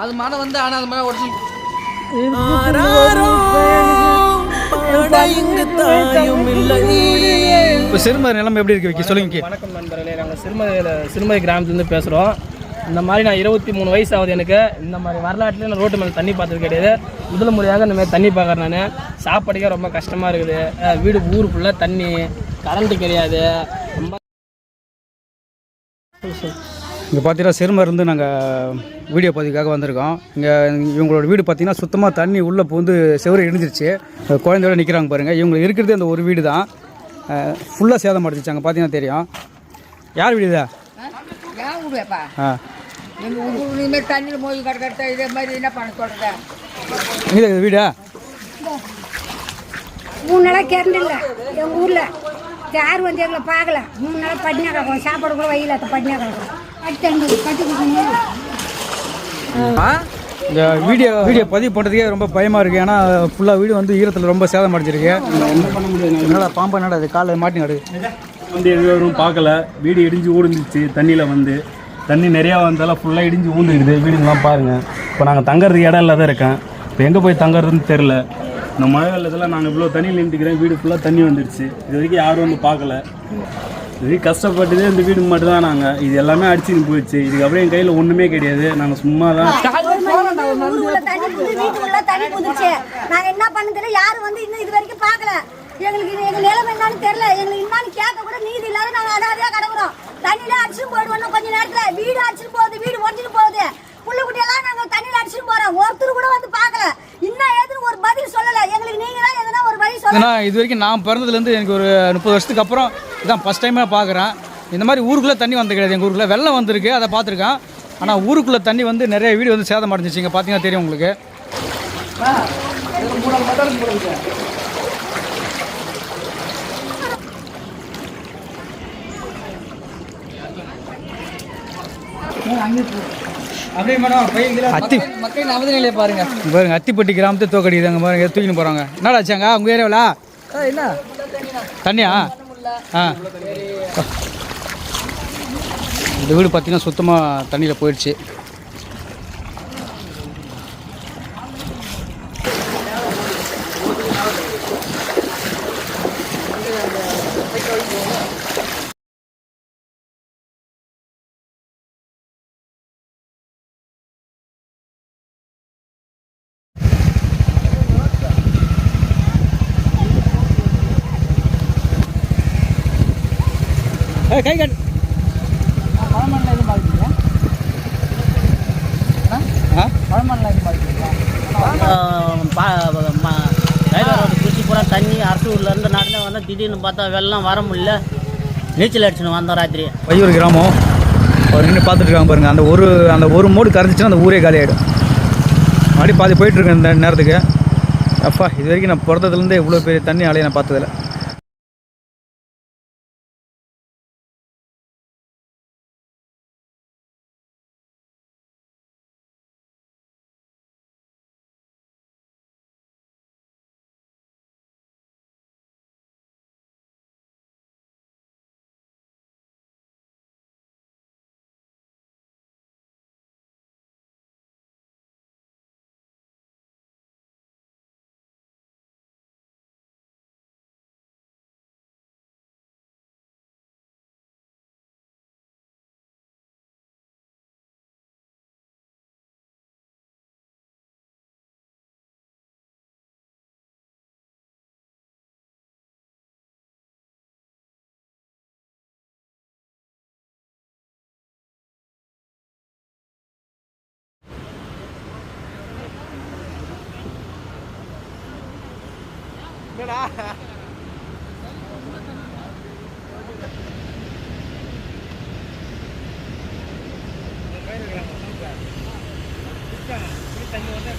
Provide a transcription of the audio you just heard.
அது மழை வந்து ஆனால் அது மழை உடச்சி இப்போ சிறுமர் நிலைமை எப்படி இருக்கு விக்கி? சொல்லுங்க. வணக்கம் நண்பர்களே. நாங்கள் சிறுமதியில் சிறுமதி கிராமத்துலேருந்து பேசுகிறோம் இந்த மாதிரி நான் இருபத்தி மூணு வயசு ஆகுது எனக்கு. இந்த மாதிரி வரலாற்றுல நான் ரோட்டு மேலே தண்ணி பார்த்தது கிடையாது. முதல் முறையாக இந்த மாதிரி தண்ணி பார்க்குறேன் நான். சாப்பாடுக்கே ரொம்ப கஷ்டமாக இருக்குது. வீடு ஊர் ஃபுல்லாக தண்ணி. கரண்ட்டு கிடையாது. ரொம்ப இங்கே பார்த்தீங்கன்னா சிறுமர் இருந்து நாங்கள் வீடியோ பதிவுக்காக வந்திருக்கோம். இங்கே இவங்களோட வீடு பார்த்தீங்கன்னா சுத்தமாக தண்ணி உள்ளே பூந்து செவரு இடிஞ்சிருச்சு. குழந்தையோட நிற்கிறாங்க பாருங்கள் இவங்க இருக்கிறது அந்த ஒரு வீடு தான் ஃபுல்லாக சேதம் அடைச்சிச்சு அங்கே பார்த்தீங்கன்னா தெரியும். யார் வீடு இதா? ஆ. தண்ணியில் மோதி கிடக்கிறத இதே மாதிரி என்ன பண்ண சொல்கிறத இது வீடா? மூணு நாளாக கரண்ட் இல்லை. எங்கள் ஊரில். யார் வந்து எங்களை பார்க்கல. மூணு நாளாக கிடக்கும். சாப்பாடு கூட பட்டினியாக கிடக்கும். இந்த வீடியோ வீடியோ பதிவு பண்ணுறதுக்கே ரொம்ப பயமாக இருக்குது ஏன்னா ஃபுல்லாக வீடு வந்து ஈரத்தில் ரொம்ப சேதம் அடைஞ்சிருக்கு. என்ன பண்ண முடியாது என்னடா பாம்பா என்னடா அது காலையில் மாட்டி நடு. வந்து எதுவும் பார்க்கல. வீடு இடிஞ்சு ஊடுந்துச்சு தண்ணியில் வந்து. தண்ணி நிறையா வந்தாலும் ஃபுல்லாக இடிஞ்சு ஊந்துக்குது. வீடுங்கெல்லாம் பாருங்கள் இப்போ நாங்கள் தங்கறதுக்கு இடம் இல்லாத இருக்கேன். இப்போ எங்கே போய் தங்கறதுன்னு தெரில இந்த மழை வெள்ளத்தில் நாங்கள் இவ்வளோ தண்ணியில் நின்றுக்கிறேன் வீடு ஃபுல்லாக தண்ணி வந்துடுச்சு இது வரைக்கும் யாரும் வந்து பார்க்கல. இது கஷ்டப்பட்டது கஷ்டப்பட்டதே இந்த வீடு மட்டும் தான் நாங்கள் இது எல்லாமே அடிச்சுன்னு போயிடுச்சு. இதுக்கப்புறம் என் கையில் ஒன்றுமே கிடையாது. நாங்கள் சும்மா தான் ஊருக்குள்ள தண்ணி புது தண்ணி நாங்கள் என்ன பண்ணதில்ல யாரும் வந்து இன்னும் இது வரைக்கும் பார்க்கல எங்களுக்கு இது எங்கள் நிலைமை என்னன்னு தெரியல. எங்களுக்கு என்னன்னு கேட்க கூட நீதி இல்லாத நாங்கள் அதாவது கிடக்குறோம் தண்ணியில அடிச்சுட்டு போயிடுவோம் இன்னும் கொஞ்ச நேரத்தில் வீடு அடிச்சுட்டு போகுது வீடு உடஞ்சிட்டு போகுது புள்ள குட்டியெல்லாம் நாங்கள் தண்ணியில் அடிச்சுட்டு போகிறோம் ஒருத்தர் கூட வந்து பார்க்கல இன்னும் ஏதுன்னு ஒரு பதில் சொல்லலை எங்களுக்கு நீங்கள் தான் எதனா ஒரு வழி சொல்ல ஏன்னா இது வரைக்கும் நான் பிறந்ததுலேருந்து எனக்கு ஒரு முப்பது வருஷத்துக்கு அப்புறம் இதான் ஃபஸ்ட் டைமாக பார்க்குறேன். இந்த மாதிரி ஊருக்குள்ளே தண்ணி வந்து கிடையாது எங்கள் ஊருக்குள்ளே வெள்ளம் வந்திருக்கு அதை பார்த்துருக்கேன். ஆனால் ஊருக்குள்ளே தண்ணி வந்து நிறைய வீடு வந்து சேதம் அடைஞ்சிச்சு. இங்கே பார்த்தீங்கன்னா தெரியும் உங்களுக்கு. அத்தி. மக்களின் பாருங்க. பாருங்க அத்திப்பட்டி கிராமத்தை தோக்கடிக்குதாங்க பாருங்க தூக்கின்னு போகிறாங்க என்னடா ஆச்சாங்க உங்கள் ஏரியாவில்? என்ன? தண்ணியா? ஆ. இந்த வீடு பார்த்தீங்கன்னா சுத்தமாக தண்ணியில் போயிடுச்சு. ஏய், கை கட்டு பழமண்ணில் எதுவும் பாதிக்கிறீங்க ஆ? பழமண்ணில் எதுவும் பாதிக்கிறீங்களா குச்சி பூரா தண்ணி அரசூர்லேருந்து நடந்து வந்தால் திடீர்னு பார்த்தா வெள்ளம் வர முடியல. நீச்சல் அடிச்சுன்னு வந்தோம் ராத்திரி. பையூர் கிராமம். அவர் நின்று பார்த்துட்டு இருக்காங்க பாருங்க. அந்த ஒரு அந்த ஒரு மோடு கரைஞ்சிச்சுன்னா அந்த ஊரே காலியாகிடும் அப்படி பாதி போயிட்டு இருக்கேன் இந்த நேரத்துக்கு. அப்பா இது வரைக்கும் நான் பிறந்ததுலேருந்தே இவ்வளோ பெரிய தண்ணி ஆலையை நான் பார்த்ததில்ல. என்னடா? தண்ணி வந்து